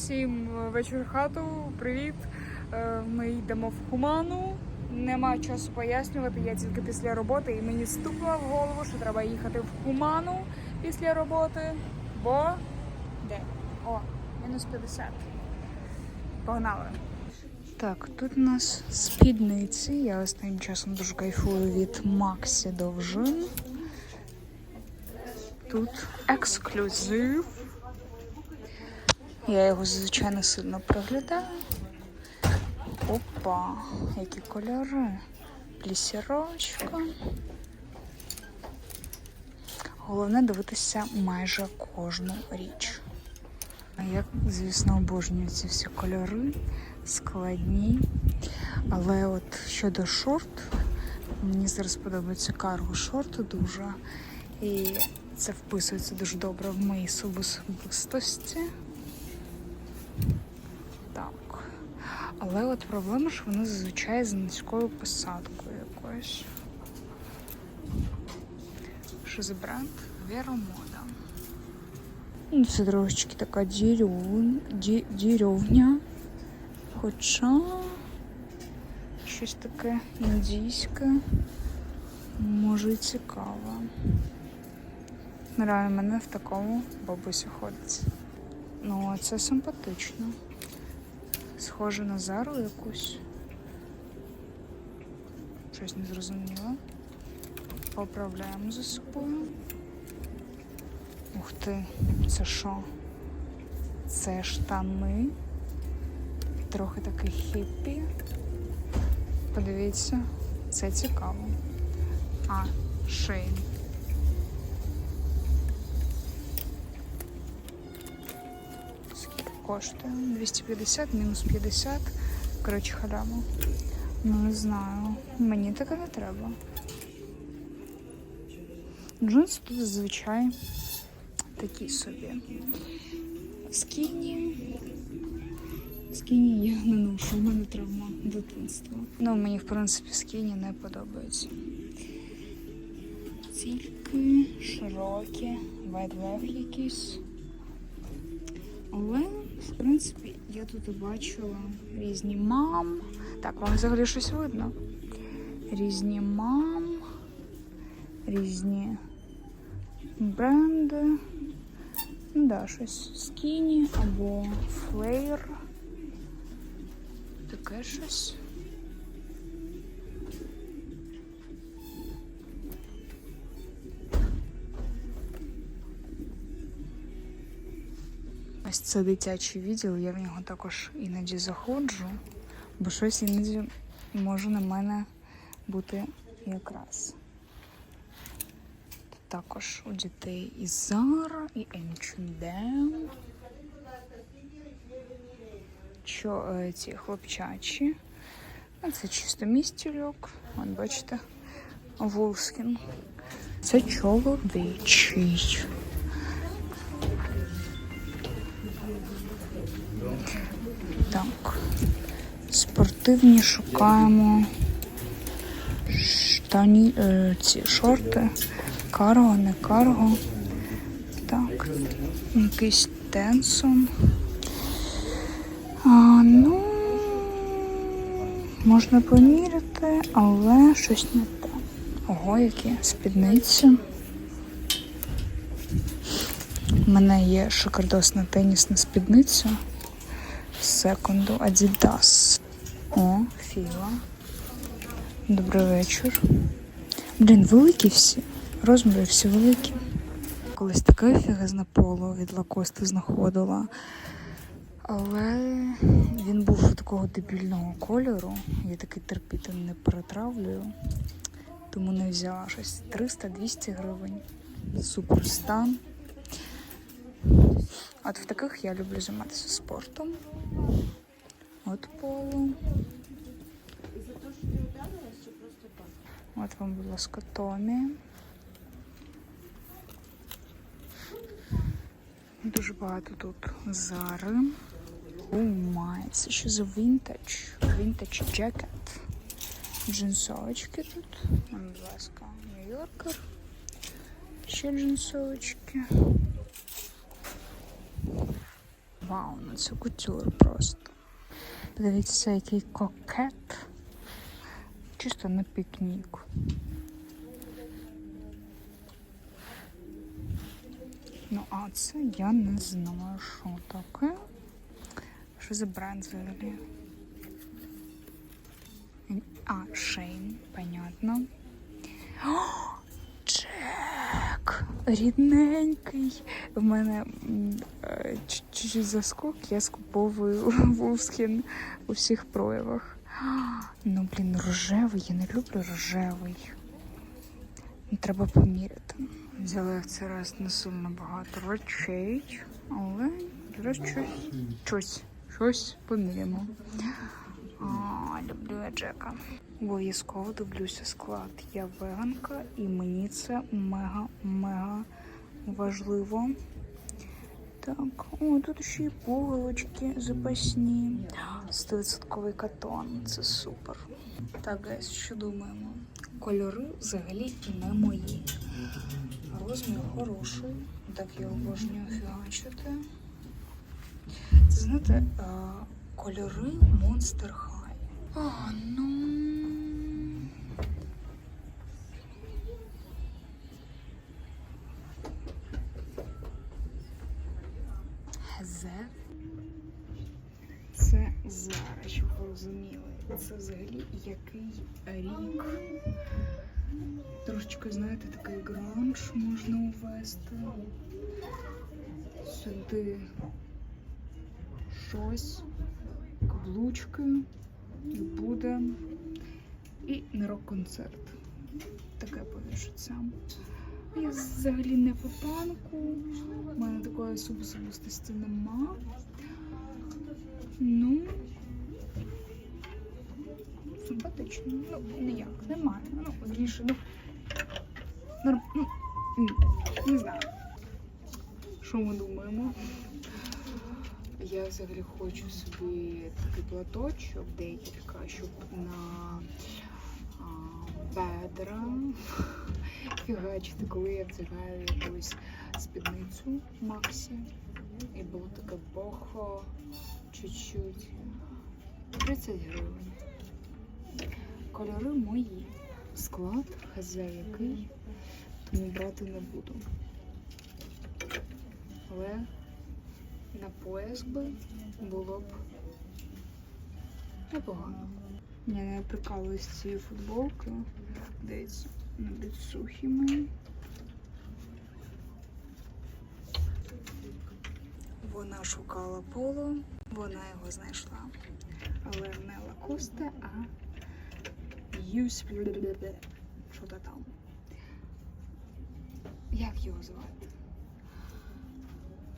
Всім вечір хату, привіт. Е, Ми йдемо в Хуману. Нема часу пояснювати, я тільки після роботи, і мені стукнуло в голову, що треба їхати в Хуману після роботи. Бо де? О, мінус 50. Погнали. Так, тут у нас спідниці. Я останнім часом дуже кайфую від Максі Довжин. Тут ексклюзив. Я його зазвичай не сильно проглядаю. Опа, які кольори. Плісірочка. Головне дивитися майже кожну річ. Я, звісно, обожнюю ці всі кольори, складні. Але от щодо шорт, мені зараз подобаються карго шорти дуже. І це вписується дуже добре в мої особистості. Так. Але от проблема, що вони зазвичай з низькою посадкою якоюсь. Що за бренд? Веромода. Ну, це трошечки така дірюн, ді. Хоча щось таке індійське. Може і цікаво. Реально мене в такому бабусі ходить. Ну, це симпатично. Схоже на зару якусь. Щось не зрозуміло. Поправляємо за собою. Ух ти, це що? Це штани. Трохи такий хіппі. Подивіться, це цікаво. А, шейн. Коштує? 250 мінус 50. Коротше, халява. Ну, не знаю. Мені таке не треба. Джинси тут зазвичай такі собі. Скіні. Скіні я не ношу, у мене травма дитинства. Ну, мені, в принципі, скіні не подобаються. Тільки широкі, вайдлев якісь. Але, в принципі, я тут бачила різні мам. Так, вам взагалі щось видно? Різні мам, різні бренди. Ну да, щось скіні або флеєр. Таке щось. Це дитячий відділ, я в нього також іноді заходжу, бо щось іноді може на мене бути якраз. Також у дітей і Zara, і H&M. Що е, ці хлопчачі. Це чисто містільок. От бачите, Волскін. Це чоловічий. Спортивні шукаємо штані, е, ці шорти. Карго, не карго. Так. Якийсь Тенсон. А, ну, можна поміряти, але щось не те. Ого, які спідниці. У мене є шикардосна тенісна спідниця секунду Adidas. О, філа. Добрий вечір. Блін, великі всі. Розміри всі великі. Колись таке фігезне поло від Лакости знаходила. Але він був такого дебільного кольору. Я такий терпіти не перетравлюю. Тому не взяла щось 300-200 гривень. Супер стан. От в таких я люблю займатися спортом. От поло. От вам, будь ласка, Томі. Дуже багато тут зари. О май, це що за вінтаж? Вінтаж джекет. Джинсовочки тут. Будь ласка, Нью-Йоркер. Ще джинсовочки. Вау, ну це кутюр просто. Подивіться, який кокет. Чисто на пікнік. Ну, а це я не знаю, що таке. Що за бренд взагалі? А, Шейн, понятно. О! Рідненький. В мене е, ч- чуть-чуть заскок, я скуповую вускін у всіх проявах. Ну, блін, рожевий, я не люблю рожевий. Ну, Треба поміряти. Взяла в цей раз не сильно багато речей, але зараз щось, щось, щось поміряємо. А, люблю я Джека. Обов'язково дивлюся склад. Я веганка, і мені це мега-мега важливо. Так, о, тут ще й пуговички запасні. 100% катон, це супер. Так, гайс, що думаємо? Кольори взагалі не мої. Розмір хороший. Так я обожнюю фігачити. Це знаєте, кольори Monster High. А, ну. Зе. Це зараз, щоб ви розуміли. Це взагалі який рік. Трошечки, знаєте, такий гранж можна увести. Сюди щось, каблучки, буде. І на рок-концерт. Таке повішиться. Я взагалі не по панку. У мене такої особистості нема. Ну, симпатично. Ну, ніяк, немає. Ну, вірніше, ну, норм, ну, не знаю. Що ми думаємо? Я взагалі хочу собі такий платочок, декілька, щоб на а, бедра фігачити, коли я вдягаю якусь спідницю Максі. І було таке бохо чуть-чуть. 30 гривень. Кольори мої. Склад, хазяй який, тому брати не буду. Але на пояс би було б непогано. Я не прикалуюсь з цієї футболки. Дивіться, на сухі мої. Вона шукала поло, вона його знайшла. Але не лакосте, а юсь. Що то там. Як його звати?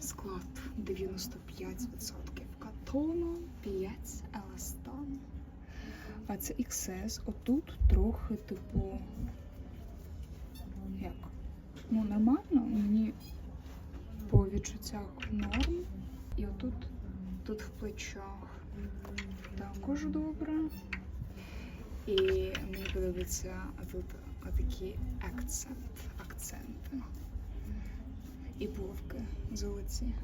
Склад 95% катону, 5 еластан. А це XS. Отут трохи, типу. Ну, нормально, мені по відчуттях норм. І отут тут в плечах також добре. І мені подобається тут такі акцент, акценти. І пуговки золоті.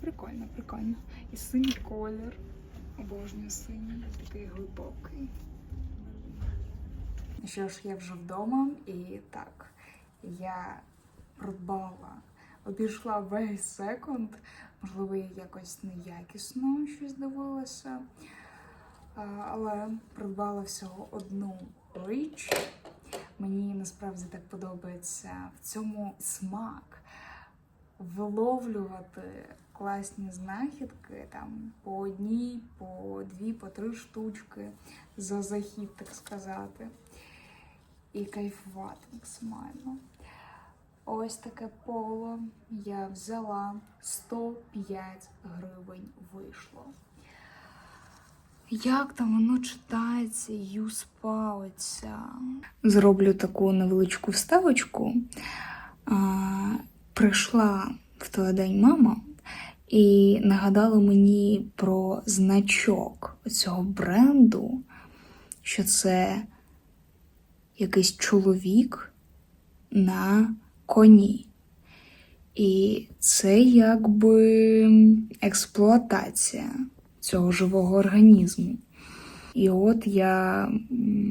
Прикольно, прикольно. І синій колір. Обожнюю синій, такий глибокий. Що ж, я вже вдома і так, я придбала, обійшла весь секонд. Можливо, я якось неякісно щось дивилася. Але придбала всього одну річ. Мені насправді так подобається в цьому смак виловлювати класні знахідки там по одній, по дві, по три штучки за захід, так сказати. І кайфувати максимально. Ось таке поло я взяла 105 гривень вийшло. Як там воно читається, юспа оця. Зроблю таку невеличку вставочку. А, прийшла в той день мама і нагадала мені про значок цього бренду, що це якийсь чоловік на коні. І це якби експлуатація цього живого організму. І от я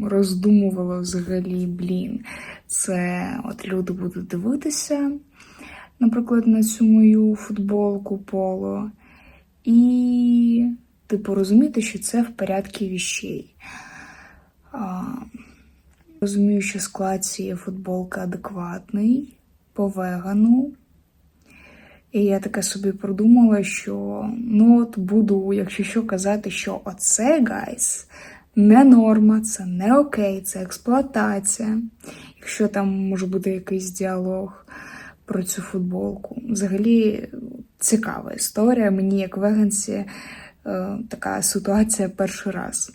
роздумувала взагалі, блін, це от люди будуть дивитися, наприклад, на цю мою футболку поло, і типу розуміти, що це в порядку віщей. Розумію, що склад цієї футболки адекватний, по вегану. І я таке собі продумала, що ну от буду, якщо що, казати, що оце, гайс, не норма, це не окей, це експлуатація. Якщо там може бути якийсь діалог про цю футболку. Взагалі цікава історія. Мені, як веганці, е, така ситуація перший раз.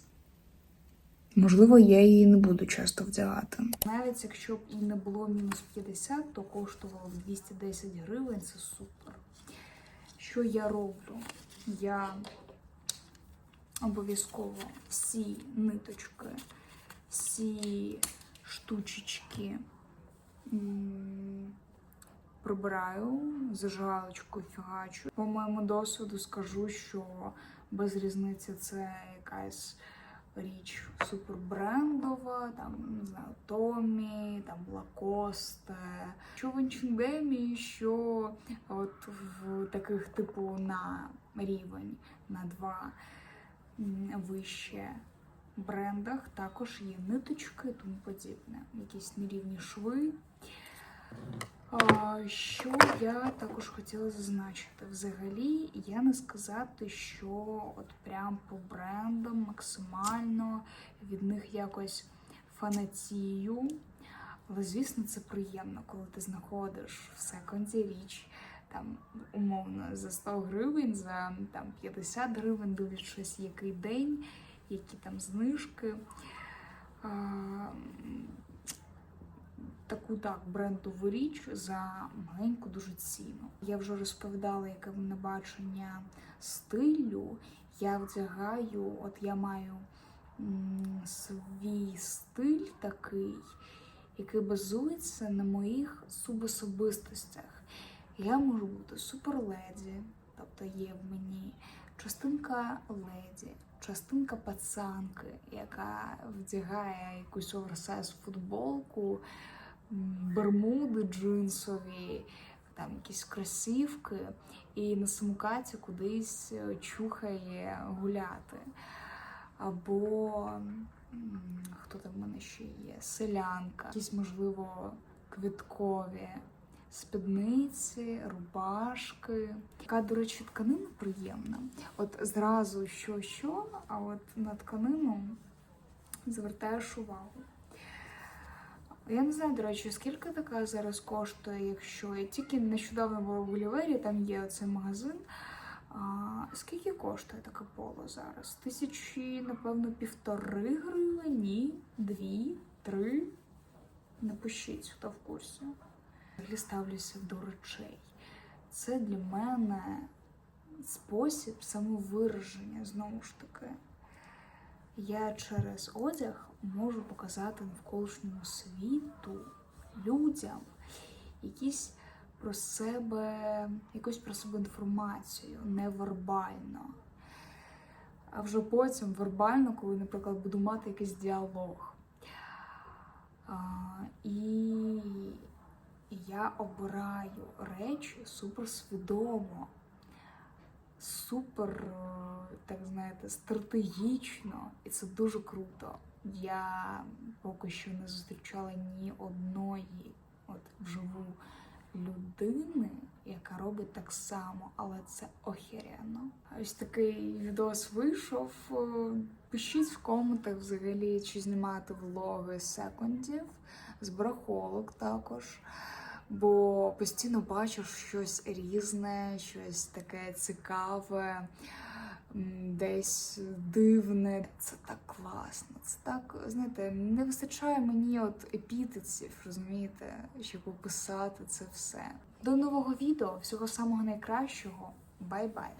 Можливо, я її не буду часто вдягати. Навіть якщо б і не було мінус 50, то коштувало б 210 гривень, це супер. Що я роблю? Я обов'язково всі ниточки, всі штучечки прибираю, зажигалочкою фігачу. По моєму досвіду скажу, що без різниці це якась річ супербрендова, там, не знаю, Томі, там Лакосте. Що в H&M, що от в таких, типу, на рівень, на два вище брендах також є ниточки тому подібне. Якісь нерівні шви. Що я також хотіла зазначити? Взагалі, я не сказати, що от прям по брендам максимально від них якось фанатію. Але, звісно, це приємно, коли ти знаходиш в секонді річ, там, умовно, за 100 гривень, за там, 50 гривень, дивлячись, який день, які там знижки. Таку так брендову річ за маленьку дуже ціну. Я вже розповідала, яке в мене бачення стилю. Я вдягаю, от я маю свій стиль такий, який базується на моїх субособистостях. Я можу бути суперледі, тобто є в мені частинка леді, частинка пацанки, яка вдягає якусь оверсайз футболку, бермуди джинсові, там якісь кросівки, і на самокаті кудись е, чухає гуляти. Або хто там в мене ще є? Селянка, якісь, можливо, квіткові спідниці, рубашки. Така, до речі, тканина приємна. От зразу що-що, а от на тканину звертаєш увагу. Я не знаю, до речі, скільки така зараз коштує, якщо я тільки нещодавно була в Гулівері, там є оцей магазин. А, скільки коштує таке поло зараз? Тисячі, напевно, півтори гривні, дві, три. Напишіть, хто в курсі. Взагалі ставлюся до речей. Це для мене спосіб самовираження, знову ж таки. Я через одяг можу показати навколишньому світу, людям якісь про себе, якусь про себе інформацію невербально. А вже потім вербально, коли, наприклад, буду мати якийсь діалог. А, і я обираю речі суперсвідомо, супер, е, так знаєте, стратегічно, і це дуже круто. Я поки що не зустрічала ні одної от вживу людини, яка робить так само, але це охеренно. Ось такий відос вийшов. Е, Пишіть в коментах взагалі, чи знімати влоги секундів, з барахолок також. Бо постійно бачу щось різне, щось таке цікаве, десь дивне. Це так класно. Це так, знаєте, не вистачає мені от епітетів, розумієте, щоб описати це все. До нового відео, всього самого найкращого. Бай-бай!